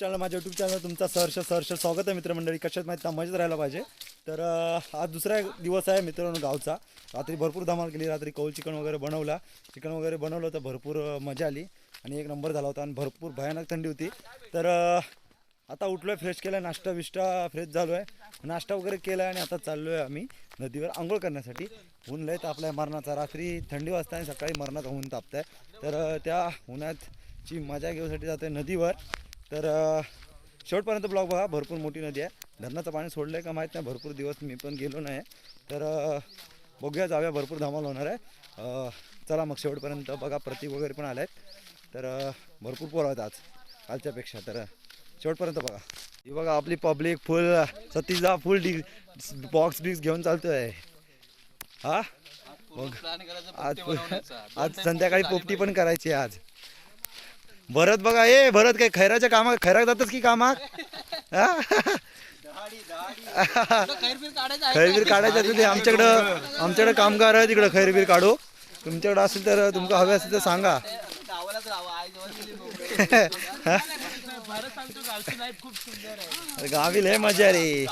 Channel माझ्या YouTube channel तुमचा सहर्ष सहर्ष स्वागत आहे मित्रमंडळी. कशात माहिती मजेत राहायला पाहिजे. तर आज दुसरा दिवस आहे मित्रांनो गावचा. रात्री भरपूर धमाल केली. रात्री कौल चिकन वगैरे बनवला. चिकन वगैरे बनवलं तर भरपूर मजा आली. आणि एक नंबर झाला होता आणि भरपूर भयानक थंडी होती. तर आता उठलो आहे फ्रेश केला नाश्ता विष्टा फ्रेश झालो आहे नाश्ता वगैरे केला आहे आणि आता चाललो आहे आम्ही नदीवर आंघोळ करण्यासाठी. ऊन लय तापला आहे मरणाचा. रात्री थंडी वाजता आणि सकाळी मरणाचा ऊन तापत आहे तर त्या उन्हातची मजा घेण्यासाठी जाते नदीवर. तर शेवटपर्यंत ब्लॉग बघा. भरपूर मोठी नदी आहे. धरणाचं पाणी सोडलं आहे का माहीत नाही. भरपूर दिवस मी पण गेलो नाही. तर बघूया जाऊया. भरपूर धमाल होणार आहे. चला मग शेवटपर्यंत बघा. प्रतीक वगैरे पण आले आहेत तर भरपूर पोरं आहेत आज. कालच्यापेक्षा तर शेवटपर्यंत बघा. ही बघा आपली पब्लिक फुल सतीशदा फुल डी बॉक्स बिक्स घेऊन चालतोय. हा? मग आज आज संध्याकाळी पोपटी पण करायची आहे आज. भरत बघा ए भरत काय खैराच्या कामात खैराक जातच की कामात हा? खैरबीर काढायचं असेल ते आमच्याकडं आमच्याकडे कामगार आहे तिकडं खैरबीर काढू. तुमच्याकडे असेल तर तुमका हवे असेल तर सांगा. गावी लय मजा रे.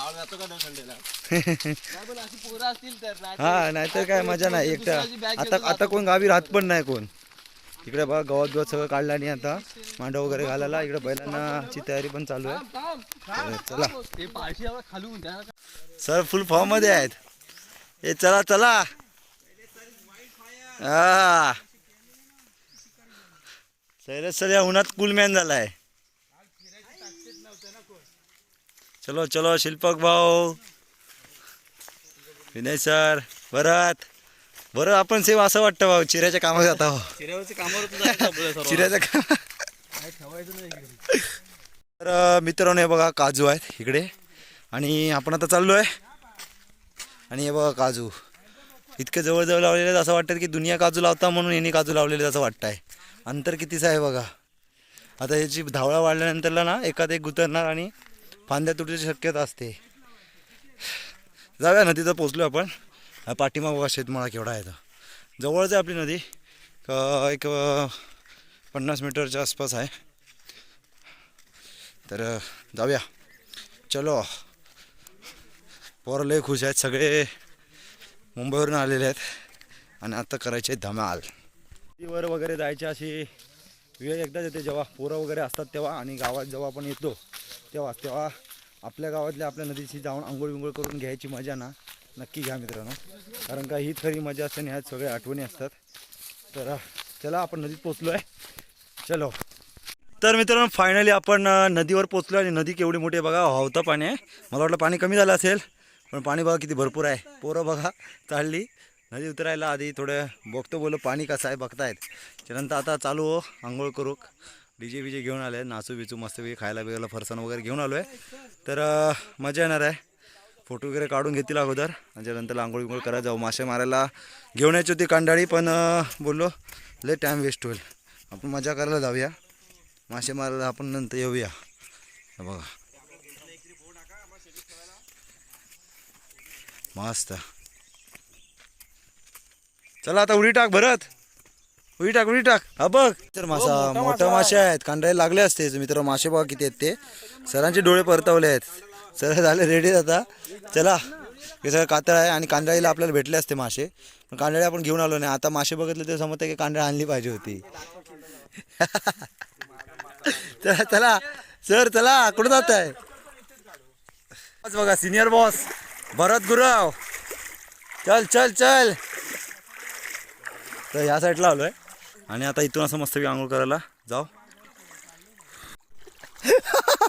हा नाहीतर काय मजा नाही. एकटा आता आता कोण गावी राहत पण नाही कोण. इकडे बघा गवत गवत सगळं काढलं आणि आता मांडव वगैरे घालायला. इकडे बैलांनाची तयारी पण चालू आहे. चला. सर फुल फॉर्ममध्ये आहेत. ए चला चला. हा सैरज सर या उन्हात कुलमॅन झालाय. चलो चलो शिल्पक भाऊ. विनय सर भरत. बरं आपण सेव असं वाटतं भाऊ चिऱ्याच्या कामात जाता हो चिऱ्याच्या काम तर मित्रांनो हे बघा काजू आहेत इकडे. आणि आपण आता चाललो आहे आणि हे बघा काजू. इतके जवळजवळ लावलेले आहेत असं वाटतं की दुनिया काजू लावता म्हणून यांनी काजू लावलेले असं वाटतं आहे अंतर कितीचं आहे बघा. आता याची धावळा वाढल्यानंतरला ना एखाद एक गुतरणार आणि फांद्या तुटण्याची शक्यता असते. जाऊया नदीचं पोचलो आपण. हा पाठीमाग शेतमाळा केवढा आहे तो. जवळच आहे आपली नदी. एक पन्नास मीटरच्या आसपास आहे. तर जाऊया. चलो. पोरं लय खुश आहेत सगळे मुंबईवरून आलेले आहेत. आणि आता करायचे धमाल. नदीवर वगैरे जायची अशी वेळ एकदाच येते जेव्हा. पोरं वगैरे असतात तेव्हा आणि गावात जेव्हा आपण येतो तेव्हा तेव्हा आपल्या गावातल्या आपल्या नदीशी जाऊन आंघोळ विंघोळ करून घ्यायची मजा ना. नक्की घ्या मित्रांनो. कारण का ही खरी मजा असते आणि सगळ्या आठवणी असतात. तर चला आपण नदीत पोचलो आहे चलो. तर मित्रांनो फायनली आपण नदीवर पोचलो आणि नदी केवढी मोठी आहे बघा. वाहतं पाणी आहे. मला वाटलं पाणी कमी झालं असेल पण पाणी बघा किती भरपूर आहे. पोरं बघा चालली. नदी उतरायला आधी थोडं बघतो बोलो पाणी कसं आहे बघतायत. त्यानंतर आता चालू हो आंघोळ करू. डीजे विजे घेऊन आले नाचू बिचू मस्तपैकी खायला बिगायला फरसाण वगैरे घेऊन आलो आहे तर मजा येणार आहे. फोटो वगैरे काढून घेतील अगोदर. आणि त्यानंतर आंघोळ विंघोळ करायला जाऊ मासे मारायला. घेऊन यायची होती कांडाळी पण बोललो लय टाईम वेस्ट होईल. आपण मजा करायला जाऊया. मासे मारायला आपण नंतर येऊया. हे बघा. मस्त. चला आता उडी टाक भरत. उडी टाक उडी टाक. हा बघ. तर मासा मोठा मासे आहेत. कांडाळे लागले असते. मित्र मासे बघा किती आहेत ते. सरांचे डोळे परतवले आहेत. सर झाले रेडी आता. चला. हे सगळं कातळ आहे आणि कांदळीला आपल्याला भेटले असते मासे. पण कांदाळे आपण घेऊन आलो नाही. आता मासे बघितले ते समजतं की कांदाळे आणली पाहिजे होती. चला चला. सर चला. कुठं जात आहे? बघा सिनियर बॉस भरत गुरव. चल चल चल. तर ह्या साईडला आलो आहे आणि आता इथून असं मस्त आंघोळ करायला जाऊ.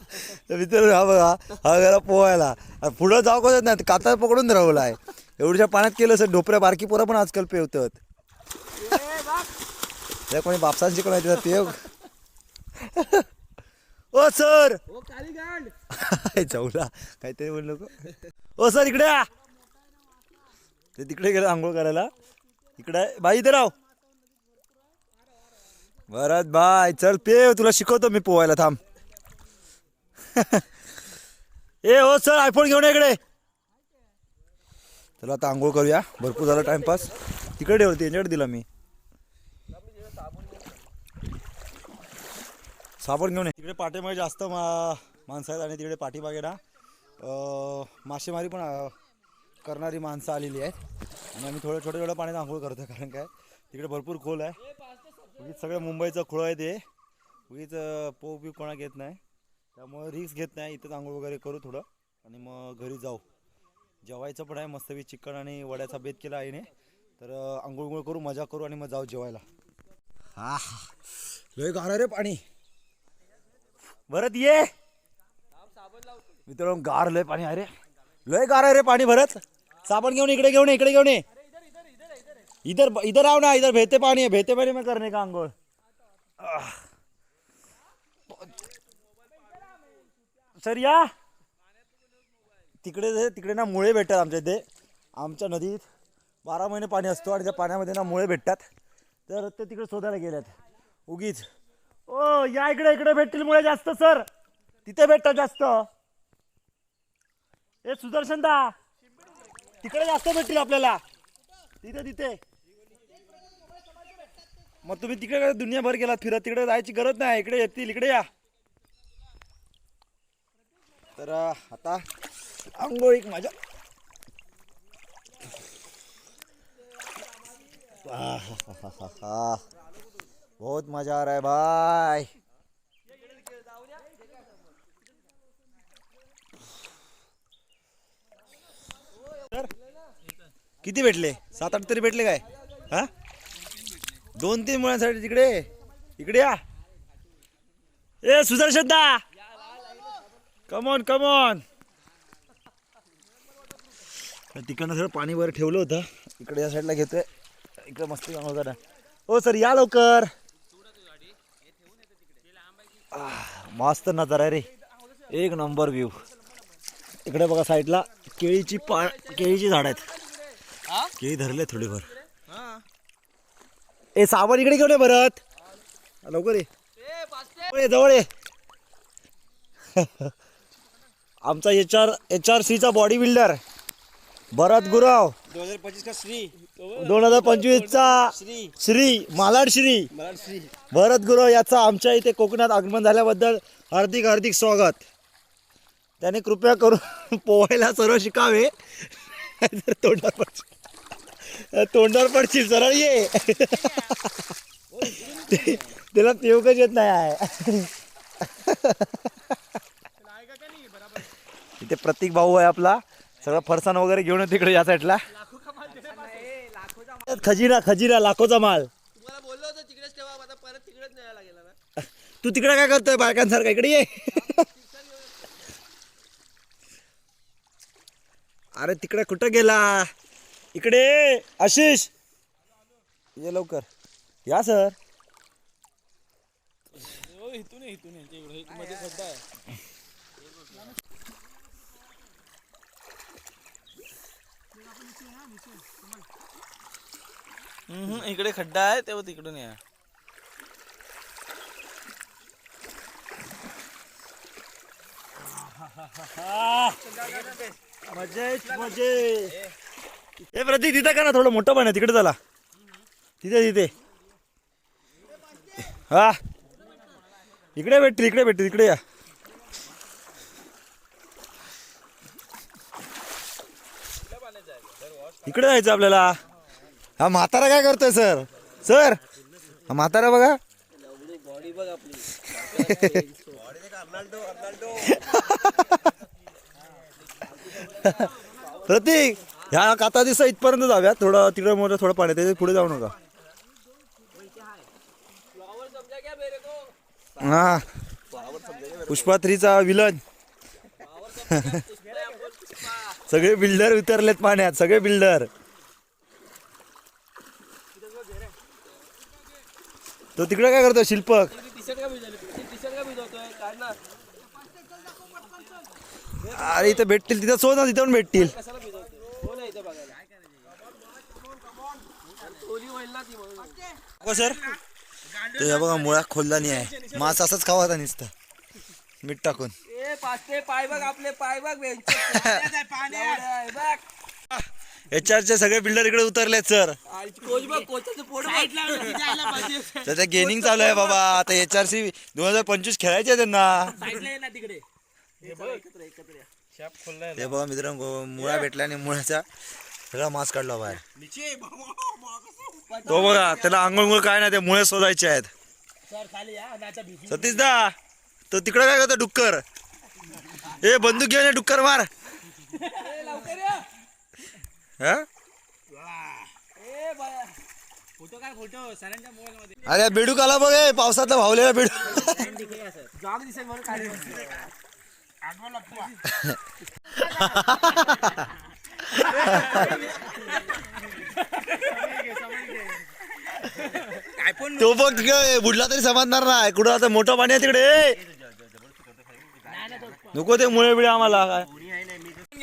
तर मित्र हा बघा हा गेला पोहायला. पुढं जाऊ कसं नाही काता पकडून राहला आहे. एवढ्या पाण्यात केलं सर ढोपऱ्या बारकी पोरं पण आजकाल पेवतात. त्या कोणी बापसांची कोण आहे ते. ओ सर! जाऊला. काहीतरी बोल नको. ओ सर इकडे ते तिकडे गेलं आंघोळ करायला. इकडे बाई इथे राव. बरं बाय. चल पे तुला शिकवतो मी पोहायला थांब. ए हो सर आयफोन घेऊन इकडे. चला आता आंघोळ करूया. भरपूर झाला टाइमपास. तिकडे ठेवलं त्यांच्याकडे दिला मी. साबण घेऊन तिकडे पाठीमागे जास्त मा माणसं आहेत आणि तिकडे पाठीमागे ना मासेमारी पण करणारी माणसं आलेली आहेत. आणि आम्ही थोडं छोट्या छोट्या पाण्यात आंघोळ करतो कारण काय तिकडे भरपूर खोल आहे. उगीच सगळं मुंबईचं खोळ आहे ते. उगीच अं, बी कोणा घेत नाही. त्यामुळे रिक्स घेत नाही इथं आंघोळ वगैरे करू थोडं. आणि मग घरी जाऊ. जेवायचं पण आहे मस्तपैकी चिकन आणि वड्याचा बेत केला आईने. तर आंघोळ गोळ करू मजा करू आणि मग जाऊ जेवायला. हा लय गार रे पाणी. भरत ये. मित्रांनो गार लय पाणी आहे रे. लय गार रे पाणी भरत. साबण घेऊन इकडे घेऊन ये, इकडे घेऊन ये. इधर इधर आव ना इधर भेते पाणी भेते पाणी मग करणे का आंघोळ? सर या. तिकडे तिकडे ना मुळे भेटतात आमच्या इथे. आमच्या नदीत बारा महिने पाणी असतो आणि त्या पाण्यामध्ये ना मुळे भेटतात. तर ते तिकडे शोधायला गेल्यात उगीच. ओ या इकडे इकडे भेटतील मुळे जास्त सर. तिथे भेटतात जास्त. ए सुदर्शन दा. तिकडे जास्त भेटतील आपल्याला. तिथे तिथे. मग तुम्ही तिकडे दुनियाभर गेलात फिरत. तिकडे जायची गरज नाही. इकडे येतील इकडे या. तर आता आंघोळीक माझ्या. बहुत मजा आ रहा है भाई. किती भेटले? सात आठ तरी भेटले काय? हा? दोन तीन मुलांसाठी तिकडे. इकडे या. ए सुदर्शन दा. कमॉन कमॉन तिकडनं सगळं पाणी वर ठेवलं होतं. इकडे या साईडला घेतोय. इकडे मस्त काम करा हो सर या लवकर. आह, मस्त नजारा रे. एक नंबर व्ह्यू इकडे बघा साईडला केळीची पा केळीची झाड आहेत. केळी धरले थोडीफार. ए साबण इकडे घेऊन ये भरत लवकर ये. जवळ ये. आमचा एच आर एच आर सीचा बॉडी बिल्डर भरत गुराव. दोन हजार पच्चीस का श्री. दोन हजार पंचवीसचा श्री. श्री मालाड श्री. मला श्री. भरत गुरव याचा आमच्या इथे कोकणात आगमन झाल्याबद्दल हार्दिक हार्दिक स्वागत. त्याने कृपया करून पोहायला सर्व शिकावे. तोंडावर पडशील. तोंडावर पडशील सरळ ये. त्याला पेवकच येत नाही आहे. इथे प्रतीक भाऊ आहे आपला सगळं फरसाण वगैरे घेऊन तिकडे या साईडला खजिना खजिना लाखोचा माल तुम्हाला बोललो होतो तिकडेच ठेवा आता परत तिकडेच न्यायला गेला ना तू तिकडे काय करतोय बायकांसारखा इकडे ये अरे तिकडे कुठं गेला इकडे आशिष ये लवकर या सर इथून इथून इकडे खड्डा आहे इकडे खड्डा आहे तेव्हा तिकडून या. मजेत मजे हे प्रतीक तिथे का ना थोडं मोठं पण आहे तिकडे चला. तिथे तिथे. हा. इकडे भेटते इकडे भेटते इकडे या. इकडे जायचं आपल्याला. हा म्हातारा काय करतोय सर? सर? हा म्हातारा बघा. प्रतीक ह्या काता दिसा इथपर्यंत जाऊया थोडं तिकडं मोठं थोडं पाणी त्याच्या पुढे जाऊ नका. हा. पुष्पा थ्रीचा विलन. सगळे बिल्डर उतरलेत पाण्यात सगळे बिल्डर. तो तिकडे काय करतो शिल्पक? अरे इथं भेटतील तिथं शोध ना तिथं पण भेटतील. सर. तो या बघा मुळा खोलला नाही आहे. मास असाच खावा आता नुसतं. मीठ टाकून. पाय बघ आपले पाय बघ. एच आरचे सगळे बिल्डर इकडे उतरलेत सर कोच बघ कोचाचं पोट साईडला पाहिजे. त्याचं गेनिंग चालू आहे बाबा. आता एच आर सी दोन हजार पंचवीस खेळायचे आहे त्यांना साईडला ये ना तिकडे. एकत्र एकत्र या. ते बघा मित्रांनो मुळा भेटला आणि मुळ्याचा सगळा मास काढला बाहेर. निचे, बाबा. तो बघा त्याला आंघोळ मुळ काय नाही ते मुळे शोधायचे आहेत. सर खाली या नाचा भिजू सतीश दा तो तिकडे काय करतो डुक्कर? ए बंदूक घेऊन ये, डुक्कर मार लवकर या हा? ए बाया फोटो काय फोटो सरांच्या मोबाईल मध्ये अरे बेडूक आला बघ पावसातला भावलेला बेडूक जॉग दिसेल म्हणून खाली काय पण तो बघ तिकडे बुडला तरी समजणार नाही. कुठं आता मोठं पाणी आहे तिकडे ए. नको ते मुळे बिळे आम्हाला काय.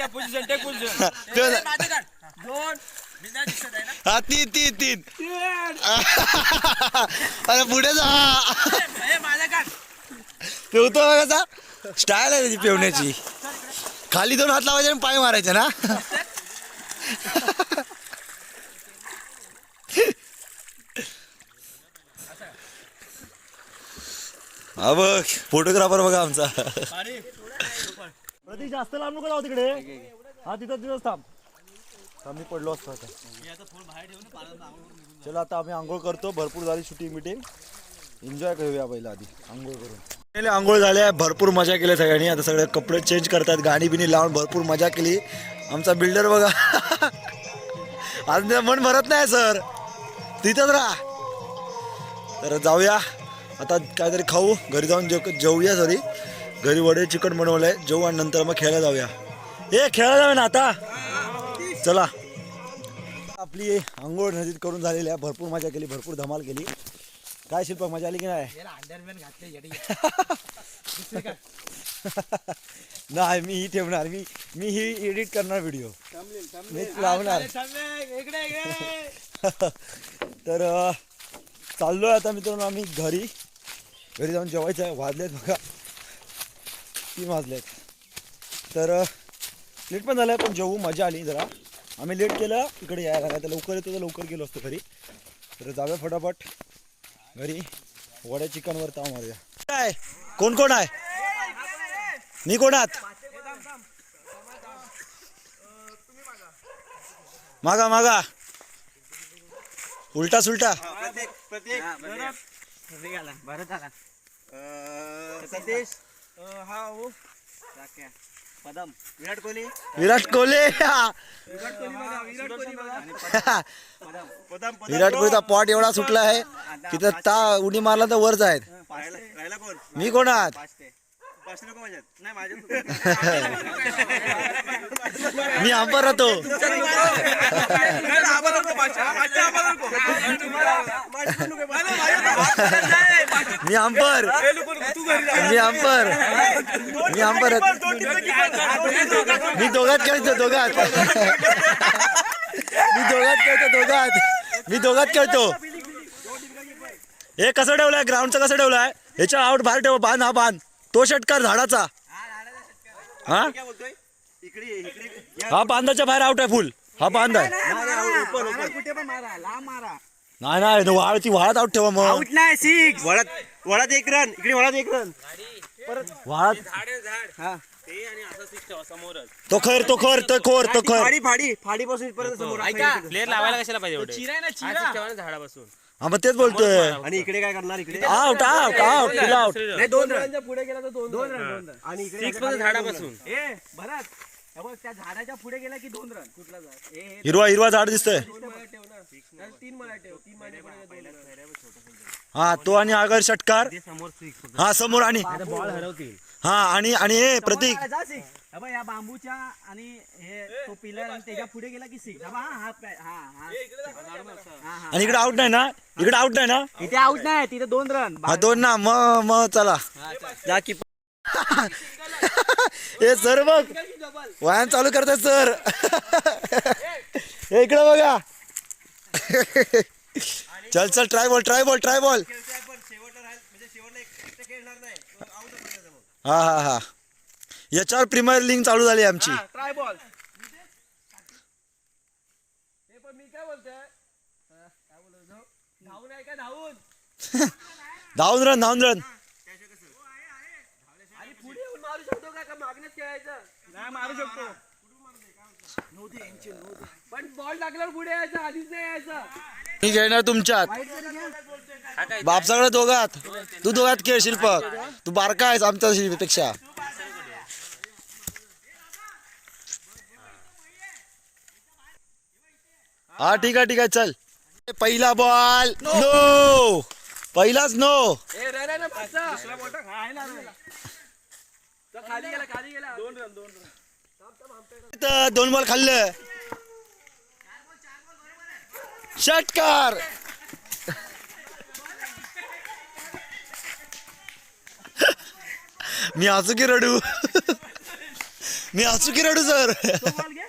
पोझिशन टेक पोझिशन ते- दोन. बिना दिसत आहे ना? हा तीन तीन तीन. अरे पुढे जा. ए, माझा काढ पेवतो बघा कसा स्टाईल आहे त्याची पेवण्याची. खाली दोन हात लावायचे आणि पाय मारायचे ना? हा बघ. फोटोग्राफर बघा आमचा. प्रतीक जास्त लांब नको जाऊ तिकडे. हा तिथं तिथंच थांब. आम्ही पडलो असतो आता. चला आता आम्ही आंघोळ करतो. भरपूर झाली शूटिंग मिटिंग एन्जॉय करूया पहिला आधी. आंघोळ करून. पहिले आंघोळ झाल्या भरपूर मजा केली सगळ्यांनी. आता सगळे कपडे चेंज करतात. गाणी बिणी लावून भरपूर मजा केली. आमचा बिल्डर बघा. आज मन भरत नाही सर तिथंच राहा. तर जाऊया. आता काहीतरी खाऊ. घरी जाऊन जेव जेवूया सॉरी घरी वडे चिकन बनवलंय. जेवू आणि नंतर मग खेळायला जाऊया. ए खेळायला जाऊया ना आता? चला. आपली आंघोळ नदीत करून झालेली आहे. भरपूर मजा केली भरपूर धमाल केली. काय शिल्पक मजा आली की नाही? नाही मी ही ठेवणार. मी मी ही एडिट करणार व्हिडिओ मीच लावणार. तर अं, चाललोय आता मित्रांनो आम्ही घरी. घरी जाऊन जेवायचं आहे. वाजलेत बघा. तीन वाजलेत. तर लेट पण झालं पण जेवू मजा आली जरा. आम्ही लेट केलं इकडे यायला लागला तर लवकर येतो तर लवकर गेलो असतो घरी. तर जाऊया फटाफट. घरी. वड्या चिकनवर ताव मारूया. काय? कोण कोण आहे? मी कोण आहात? मागा मागा. उलटा सुलटा. भारत आला. सतीश. हा हो. पदम विराट कोहली? विराट कोहली. विराट कोहली बघा विराट कोहली बघा विराट कोहलीचा पॉट एवढा सुटला आहे तिथं ता उडी मारला तर वर जायत राहिला कोण? मी कोण आहात? मी आंबा राहतो. मी आंबर मी आंबर मी आंबर मी दोघात खेळतो दोघात. मी दोघात खेळतो दोघात. मी दोघात खेळतो. हे कसं ठेवलंय? ग्राउंडचं कसं ठेवलंय? ह्याच्या आउट बाहेर ठेव बांध हा बांध. तो षटकार झाडाचा. हा? इकडे इकडे हा बांधाच्या बाहेर आउट आहे फुल हा बांध आहे. कुठे पण मारा लांब मारा. नाही नाही तो वाळ ती वाळात आउट ठेवा मग. आउट नाही सिक्स वळत वळत एक रन इकडे वळत एक रन वाळात. हा. ते आणि असं सिक्स ठेवा समोरच. तो खर तो खर तो खोर तो खर. फाडी फाडी फाडी पासून परत समोर. ऐका प्लेअर लावायला कशाला पाहिजे एवढे? चिरा ना चिरा. ठेवा ना झाडापासून. हा मग तेच बोलतोय. आणि इकडे काय करणार इकडे? Out out out full out नाही दोन रन पुढे गेला तर दोन दोन रन दोन रन आणि इकडे सिक्समध्ये झाडापासून. ए भरत. हे बघ त्या झाडाच्या पुढे गेला की दोन रन कुठला झाड? ए हे हिरवा हिरवा झाड दिसतोय. दोन मला ठेव ना तीन मला ठेव. तीन मला पुढे हा तो आणि आगर षटकार. हा समोर आणि बॉल हरवतील. हा आणि आणि हे प्रतीक या बांबूच्या आणि हे तो पिलर आणि त्याच्या पुढे गेला की सिक्स हा हा हा हा. आणि इकडे आउट नाही ना? इकडे आउट नाही ना? इथे आउट नाही तिथे दोन रन हा दोन ना मग मग चला. जा की हे सर बघ व्यायाम चालू करतात सर. हे इकडे बघा. चल चल try ball try ball try ball हा हा हा. याच्यावर प्रीमियर लिंक चालू झाली आमची. ट्राय बॉल धावून. रन धावून रन. मारू शकतो का? का मागणेच खेळायचं? नाही मारू शकतो. पण बॉल टाकल्यावर पुढे यायचं आधीच नाही यायचं. मी खेळणार तुमच्यात. बाप सगळं दोघात. तू दोघात खेळ शिल्पक तू बारका आहेस आमच्या पेक्षा हा ठीक आहे ठीक आहे चल. पहिला बॉल. नो पहिलाच नो ए रे रे रे बच्चा. हा, आहे ना, आहे ना. तो खाली गेला खाली गेला. दोन रन दोन रन दोन बॉल खाल्ले. षटकार. मी हसू की रडू. मी हसू की रडू सर बॉल घे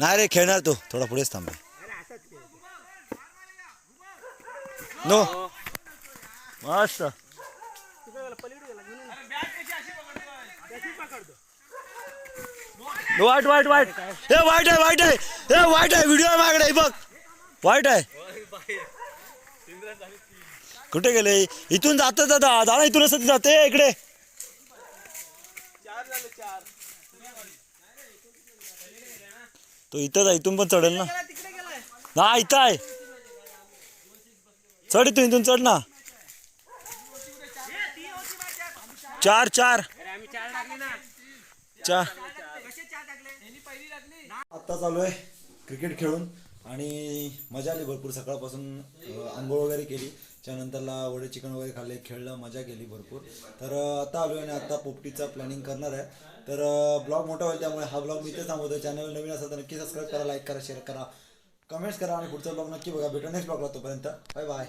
नाही रे खेळणार तो. थोडा पुढेच थांब नो. मस्त. वाईट वाईट वाईट. हे वाईट आहे वाईट आहे. हे वाईट आहे व्हिडिओ मागडे बघ. वाईट आहे. कुठे गेले? इथून जात दादा दादा इथून असं जाते इकडे. तो इथंच आहे इथून पण चढेल ना. ना इथं आहे. चढ इथून इथून चढ ना. चार चार. चार. आत्ता चालू आहे क्रिकेट खेळून आणि मजा आली भरपूर. सकाळपासून आंघोळ वगैरे केली. त्यानंतरला वडे चिकन वगैरे खाल्ले खेळलं मजा केली भरपूर. तर आता आलो आहे आणि आता पोपटीचा प्लॅनिंग करणार आहे. तर ब्लॉग मोठा होईल त्यामुळे हा ब्लॉग मी इथे थांबवतो. चॅनल नवीन असेल तर नक्की सबस्क्राईब करा लाईक करा शेअर करा. कमेंट्स करा आणि पुढचा ब्लॉग नक्की बघा. भेटू नेक्स्ट ब्लॉगला तोपर्यंत. Bye bye